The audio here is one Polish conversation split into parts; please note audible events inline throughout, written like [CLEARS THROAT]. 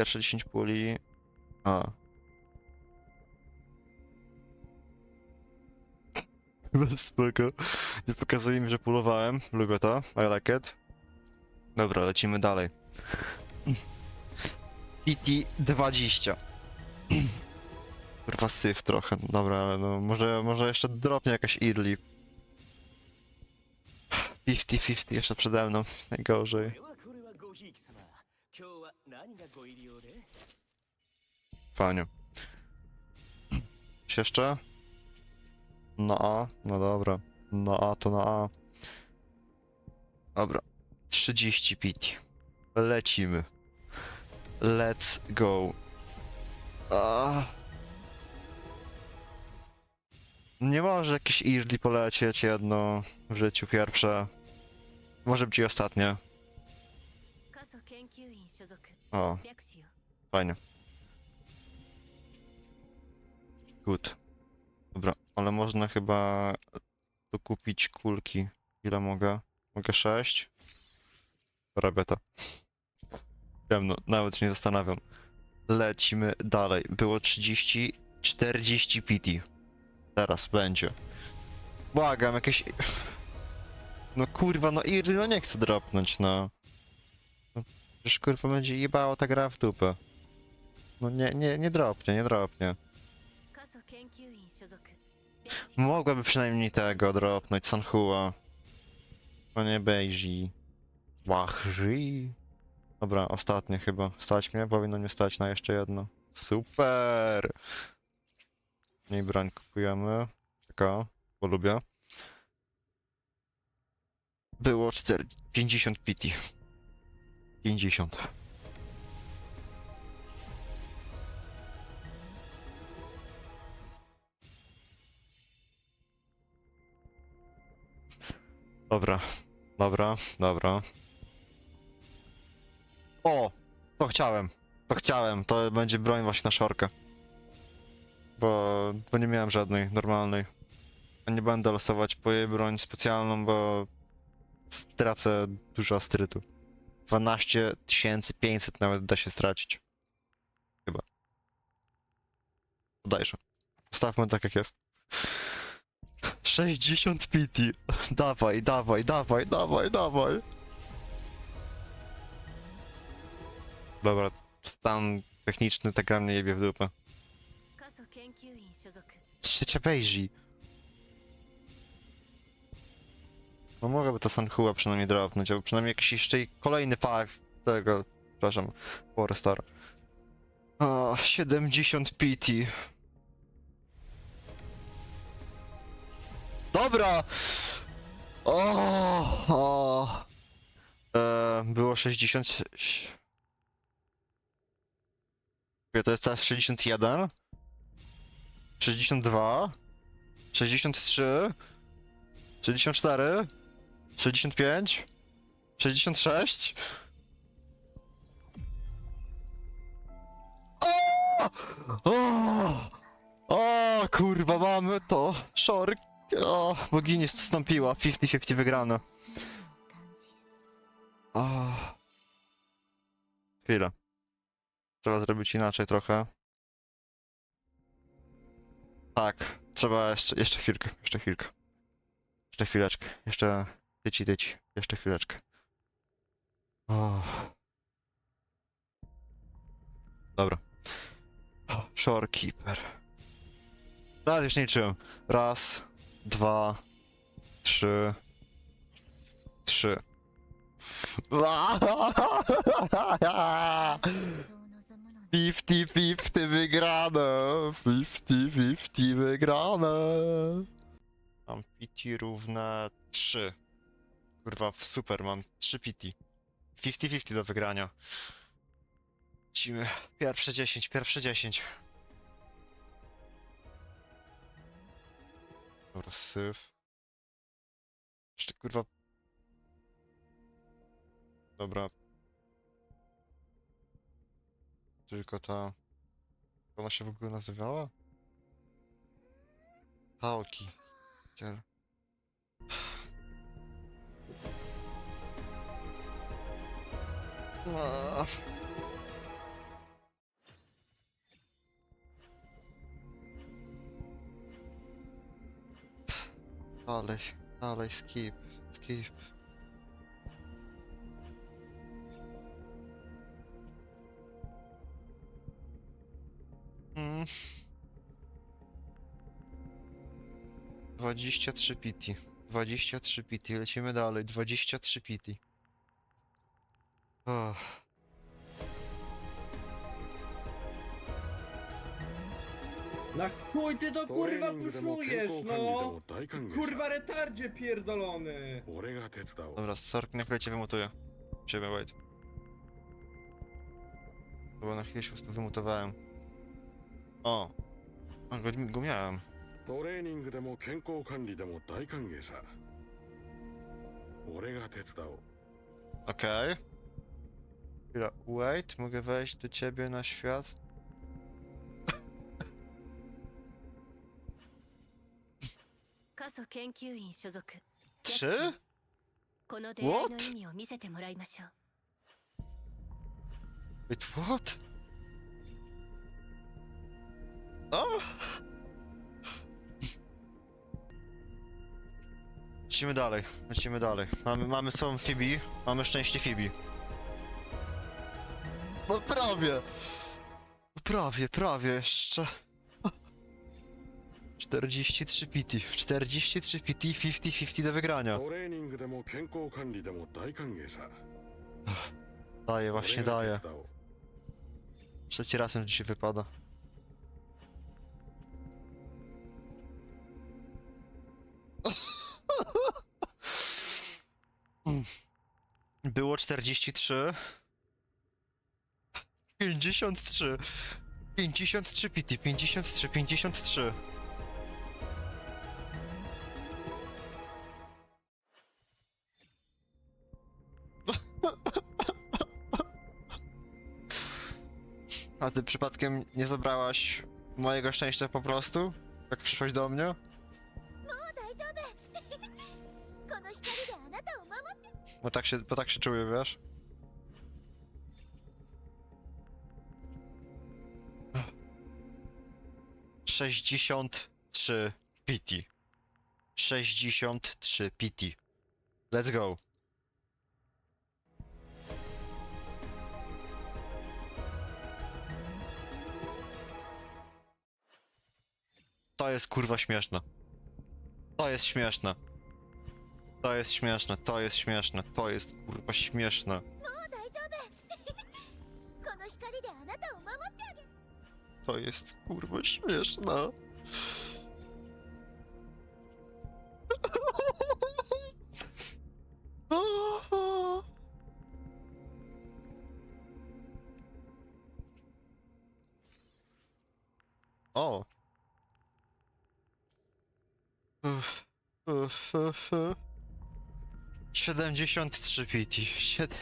Pierwsze 10 puli. A. [LAUGHS] Bez spoko. Nie pokazuje mi, że pulowałem. Lubię to. I like it. Dobra, lecimy dalej. [CLEARS THROAT] PT 20. [CLEARS THROAT] Kurwa syf trochę. Dobra, ale no może, może jeszcze dropnie jakaś early. 50-50 jeszcze przede mną. Najgorzej. Fajnie. Coś jeszcze? Na A? No dobra. Na A to na A. Dobra. 30 pit. Lecimy. Let's go. Nie może jakieś early polecieć jedno w życiu pierwsze. Może być i ostatnie. O, fajnie. Good. Dobra, ale można chyba tu kupić kulki. Ile mogę? Mogę 6? Robię to. Wiem, no, nawet się nie zastanawiam. Lecimy dalej. Było 30, 40 PT. Teraz będzie. Błagam, jakieś... No kurwa, no Irly, no nie chcę dropnąć, no. Przecież kurwa będzie jebało ta gra w dupę. No nie, nie, nie dropnie, nie dropnie. Mogłaby przynajmniej tego dropnąć, Sanhua. A nie Beiji. Wachży. Dobra, ostatnie chyba. Stać mnie? Powinno mnie stać na jeszcze jedno. Super! Mniej broń kupujemy. Taka, bo lubię. Było 4, 50 pity. 50. Dobra, dobra, dobra. O! To chciałem. To chciałem. To będzie broń właśnie na szorkę. Bo, bo nie miałem żadnej normalnej. A nie będę losować po jej broń specjalną, bo stracę dużo astrytu. 12 500 nawet da się stracić. Chyba. Podajże. Zostawmy tak jak jest. 60 PT. Dawaj, dawaj, dawaj, dawaj, dawaj. Dobra, stan techniczny ta gra mnie jebie w dupę. 过疎研究员所属 No mogłaby to Sanhua przynajmniej dropnąć, albo przynajmniej jakiś jeszcze kolejny five tego, przepraszam, Warstar. O, 70 PT. Dobra! O, o. E, było 60... Wie, To jest teraz 61? 62, 63, 64, 65? 66? O! O! kurwa, mamy to! Szork! O, bogini stąpiła. 50-50 wygrano. O. Chwila. Trzeba zrobić inaczej trochę. Tak, trzeba jeszcze, jeszcze chwilkę, jeszcze chwilkę. Jeszcze chwileczkę, jeszcze Tyci, tyci. Jeszcze chwileczkę. O. Dobra. O, shorekeeper. Nawet już nie liczyłem. Raz, dwa, trzy, trzy. [LAUGHS] Fifty, fifty wygrane! Fifty, fifty wygrane! Mam pity równe 3. Kurwa, super, mam 3 PT. 50-50 do wygrania. Lecimy. Pierwsze 10, pierwsze 10. Dobra, syf. Jeszcze kurwa... Dobra, Tylko ta... Ona się w ogóle nazywała? Taoki. Ciel. Dalej, dalej, skip, skip. Mm. 23 pity. 23 pity. Lecimy dalej. 23 pity. Oh. Na chuj ty to トレ kurwa ーニングでも健 puszujesz, 康管理で no! も大歓迎 Kurwa さ retardzie pierdolony! 俺が手伝おう Dobra, Sork, na chwilę cię wymutuję. Ciebie, wait. Bo na chwilę się po prostu wymutowałem. O! A, go, go miałem. トレーニングでも健康管理でも大歓迎さ俺が手伝おう Okej. Chwila, wait, mogę wejść do ciebie na świat? "過疎研究員所属 Trzy? この出会いの What? 意味を見せてもらいましょう Wait, what? O! Lecimy dalej, lecimy dalej. Mamy, mamy swoją Phoebe, mamy szczęście Phoebe. No prawie! Prawie, prawie jeszcze. 43 PT, 43 PT, 50-50 do wygrania. トレーニングでも健康管理でも大歓迎さ Daje, właśnie 俺が daje. 手伝おう Trzeci raz już dzisiaj wypada. [LAUGHS] Mm. Było 43. 53. 53 pity, 53, 53. A ty przypadkiem nie zabrałaś mojego szczęścia po prostu? Jak przyszłaś do mnie? [LAUGHS] Bo tak się, bo tak się czuję, wiesz? Sześćdziesiąt trzy pity. Sześćdziesiąt trzy pity. Let's go. To jest kurwa śmieszne. To jest śmieszne. To jest śmieszne, to jest śmieszne, to jest kurwa śmieszne. もう大丈夫この光であなたを守ってあ[LAUGHS] げる To jest kurwa śmieszne. O. Uff, uff, uff, uff. 73 PT,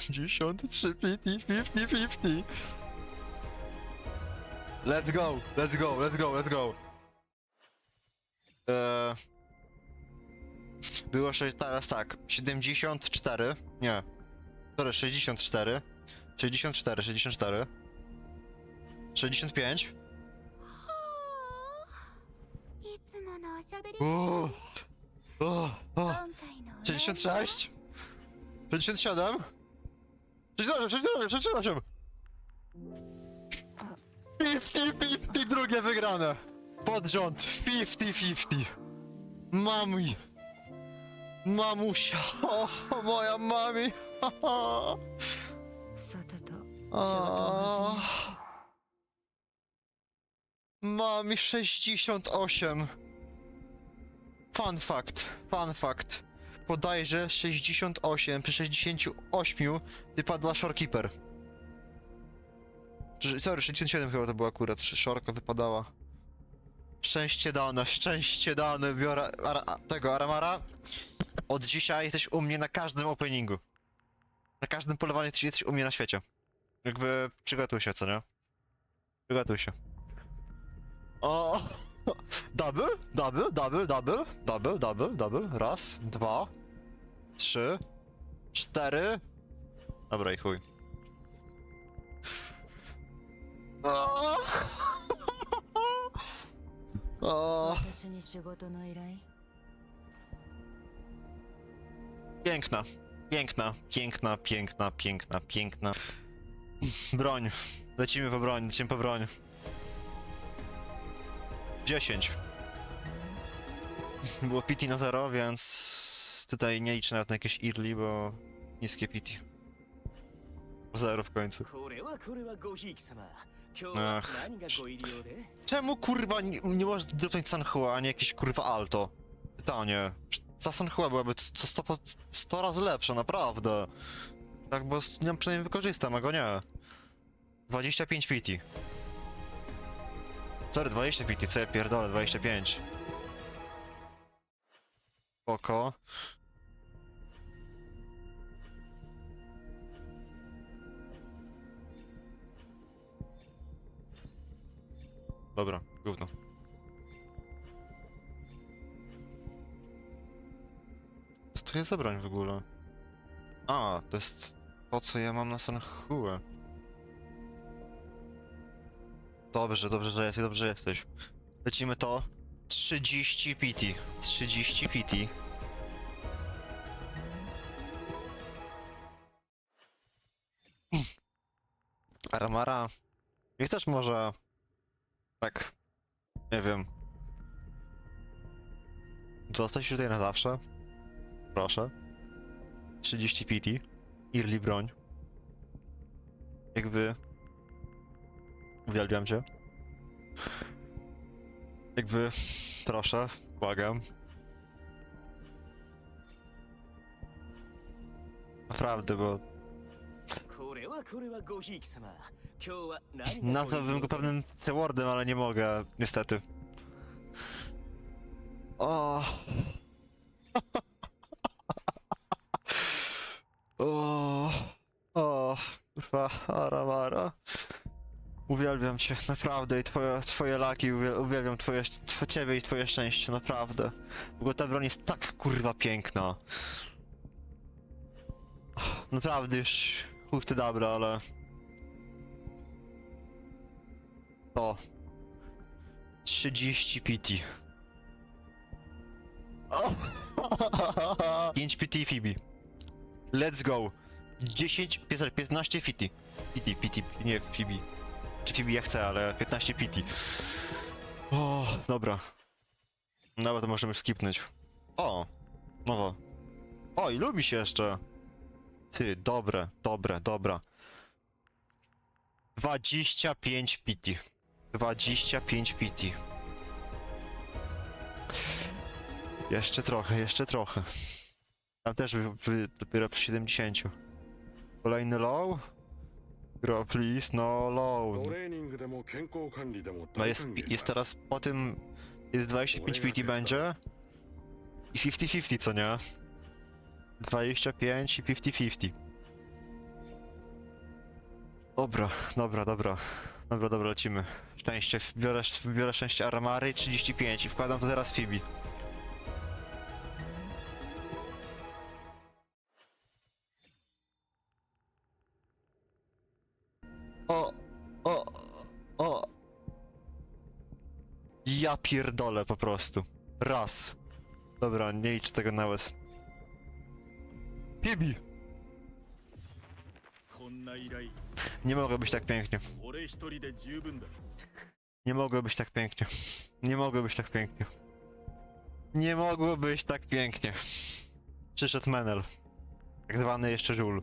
73 PT, 50-50. Let's go, let's go, let's go, let's go. Eee, było sześć, teraz tak, 74, nie, sorry, 64, 64, 64, 65. Uuu, o, o, 66, 67, 68, 68, 68. 50-50, drugie wygrane. Pod rząd, 50-50. Mami. Mamusia, o, moja mami. O, mami 68. Fun fact, fun fact. Podajże 68 przy 68 wypadła Shorekeeper. Sorry, 67 chyba to była akurat, że Shorka wypadała. Szczęście dane, szczęście dane, biorę ara, tego Aramara. Od dzisiaj jesteś u mnie na każdym openingu. Na każdym polowaniu jesteś- jesteś u mnie na świecie. Jakby przygotuj się, co nie? Przygotuj się. O! [LAUGHS] Double, double, double, double, double, double, double. Raz, dwa, trzy, cztery. Dobra i chuj. O! O! 私に仕事の依頼 Piękna. Piękna, piękna, piękna, piękna, piękna. Broń. Lecimy po broń, lecimy po broń. 10. Było PT na 0, więc tutaj nie liczę nawet na jakieś early, bo niskie PT. 0 w końcu. これはこれはごひいき様今日は Ach. Czemu kurwa nie, nie możesz dotknąć Sanhua, a nie jakieś kurwa alto? Pytanie. Za Sanhua byłaby co 100, 100 razy lepsza, naprawdę. Tak, bo z nią przynajmniej wykorzystam, a go nie. 25 PT. 4, 20 PT, co ja pierdolę, 25. Oko. Dobra, gówno. Co to jest za broń w ogóle? A, to jest po co ja mam na Sanhue. Dobrze, dobrze, że jesteś, dobrze jesteś. Lecimy to. 30 PT. 30 PT. Aramara. Nie chcesz może... Tak. Nie wiem. Zostać tutaj na zawsze? Proszę. 30 PT. Early broń. Jakby... Uwielbiam cię. Jakby... Proszę, błagam. Naprawdę, bo nazwałbym go pewnym C-wordem, ale nie mogę, niestety. O. [LAUGHS] O. O. Kurwa, Aramara. Uwielbiam cię, naprawdę, i twoje, twoje laki, uwie- uwielbiam twoje, tw ciebie i twoje szczęście, naprawdę. Ogóle ta broń jest tak kurwa piękna. Naprawdę już w te dobra, ale... To. 30 PT. O! 5 PT Phoebe. Let's go. 10, 15 PT. PT, PT, nie Phoebe. Czy Phoebe ja chcę, ale 15 PT. O, dobra. To możemy skipnąć. O, nowo. O, i lubi się jeszcze. Ty, dobre, dobre, dobra. 25 PT. 25 PT. Jeszcze trochę, jeszcze trochę. Tam też dopiero przy 70. Kolejny low? Gro, please, no low. No jest, jest teraz po tym... Jest 25 PT będzie? I 50-50, co nie? 25 i 50-50. Dobra, dobra, dobra. Dobra, dobra, lecimy. Szczęście, biorę, biorę szczęście Aramary 35 i wkładam to teraz Fibi. O, o, o. Ja pierdolę po prostu. Raz. Dobra, nie licz tego nawet. Fibi! こんな依頼 Nie mogło być tak pięknie. 俺一人で十分だ Nie mogło być tak pięknie. Nie mogło być tak pięknie. Nie mogło być tak pięknie. Przyszedł Menel. Tak zwany jeszcze żul.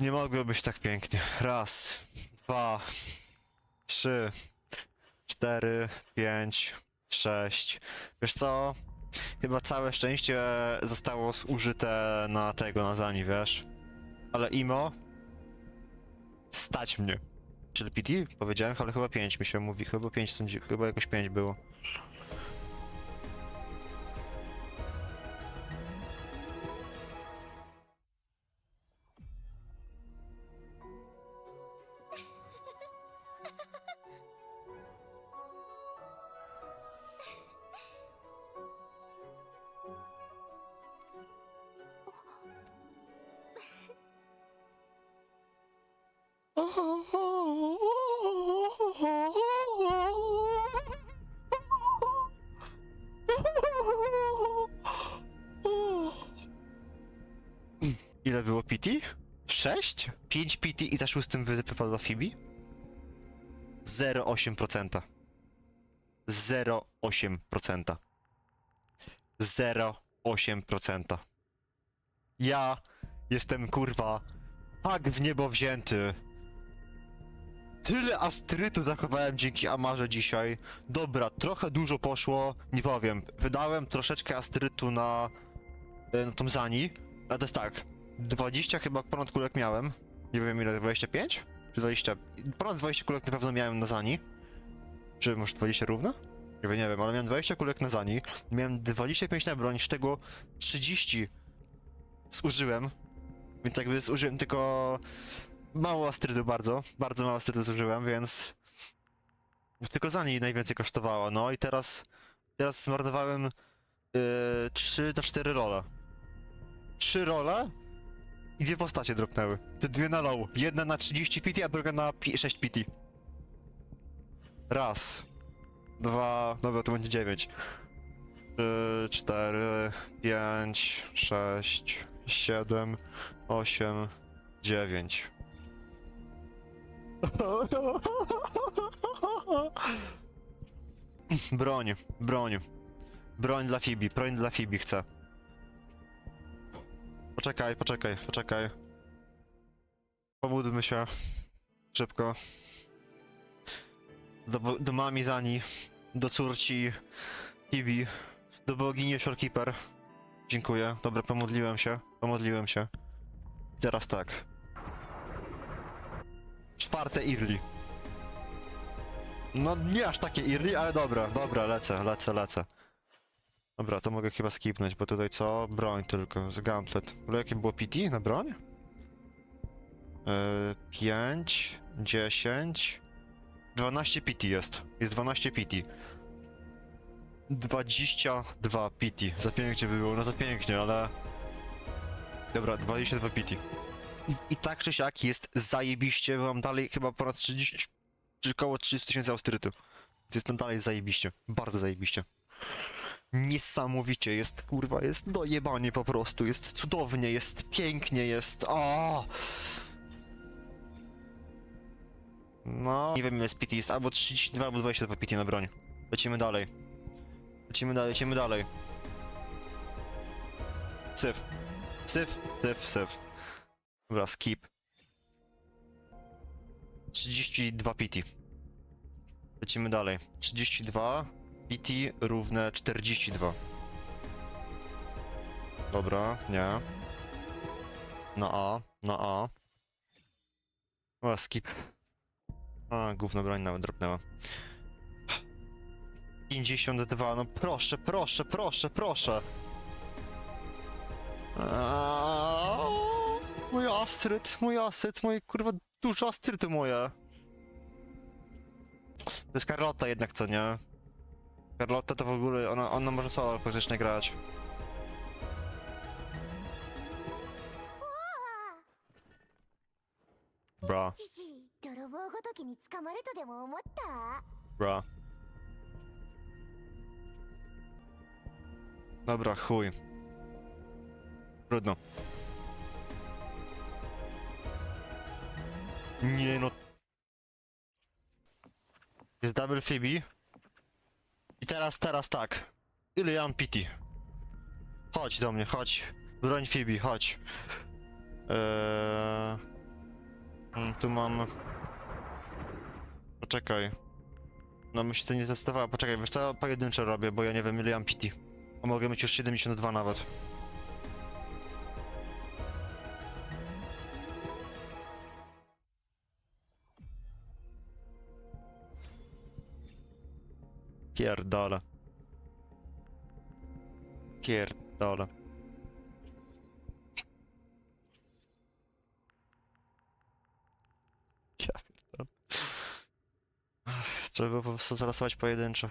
Nie mogło być tak pięknie. Raz, dwa, trzy, cztery, pięć, sześć. Wiesz co? Chyba całe szczęście zostało zużyte na tego, na Zani, wiesz? Ale Imo... Stać mnie. Czyli PT? Powiedziałem, ale chyba 5 mi się mówi. Chyba 5 sądzi, chyba jakoś 5 było. Ile było pity? Sześć? Pięć pity i za szóstym wypadła Fibi? 0,8%. 0,8%. 0,8%. Ja jestem kurwa tak w niebo wzięty. Tyle astrytu zachowałem dzięki Amarze dzisiaj. Dobra, trochę dużo poszło, nie powiem. Wydałem troszeczkę astrytu na, e, na tą Zani, ale to jest tak. 20 chyba ponad kulek miałem. Nie wiem ile, 25? Czy 20? Ponad 20 kulek na pewno miałem na Zani. Czy może 20 równo? Nie wiem, nie wiem, ale miałem 20 kulek na Zani. Miałem 25 na broń, z tego 30 zużyłem. Więc jakby zużyłem tylko mało astrytu bardzo, bardzo mało astrytu zużyłem, więc tylko za niej najwięcej kosztowało, no i teraz teraz zmarnowałem yy, 3 na 4 role. 3 role i dwie postacie dropnęły. Te dwie na low. Jedna na 30 PT, a druga na pi- 6 PT. Raz. Dwa, dobra, to będzie 9. 3, 4, 5, 6, 7, 8, 9. Broń, broń. Broń dla Fibi, broń dla Fibi chcę. Poczekaj, poczekaj, poczekaj. Pomódlmy się. Szybko. Do, do mami Zani. Do córci Fibi. Do bogini Shorekeeper. Dziękuję. Dobra, pomodliłem się. Pomodliłem się. Teraz tak. Czwarte Irli. No nie aż takie Irli, ale dobra, dobra, lecę, lecę, lecę. Dobra, to mogę chyba skipnąć, bo tutaj co? Broń tylko, z gauntlet. Ale jakie było PT na broń? Yy, 5, 10, 12 PT jest. Jest 12 PT. 22 PT. Za pięknie by było, no za pięknie, ale... Dobra, 22 PT. I, tak czy siak jest zajebiście, bo mam dalej chyba ponad 30, czy około 30 tysięcy austrytu. Więc jestem dalej zajebiście, bardzo zajebiście. Niesamowicie, jest kurwa, jest dojebanie po prostu, jest cudownie, jest pięknie, jest... O! No, nie wiem ile jest PT, jest albo 32, albo 22 PT na broń. Lecimy dalej. Lecimy dalej, lecimy dalej. Syf. Syf, syf, syf. Dobra, skip. 32 PT. Lecimy dalej. 32 PT równe 42. Dobra, nie. Na A, na A. O, skip. A, gówno broń nawet dropnęła. 52, no proszę, proszę, proszę, proszę. Aaaa, Mój astryt, mój astryt, mój kurwa dużo astryty moje. To jest Carlotta jednak, co nie? Carlotta to w ogóle, ona, ona może solo praktycznie grać. Bra. Bra. Dobra, chuj. Trudno. Nie no. Jest double Phoebe. I teraz, teraz tak. Ile ja mam pity? Chodź do mnie, chodź. Broń Phoebe, chodź. Eee... mm, Tu mam... Poczekaj. No mi się to nie zdecydowało. Poczekaj, wiesz co? Pojedyncze robię, bo ja nie wiem ile mam pity. A mogę mieć już 72 nawet. Pierdolę. Pierdolę. Ja pierdolę. Trzeba było po prostu zarasować pojedynczo.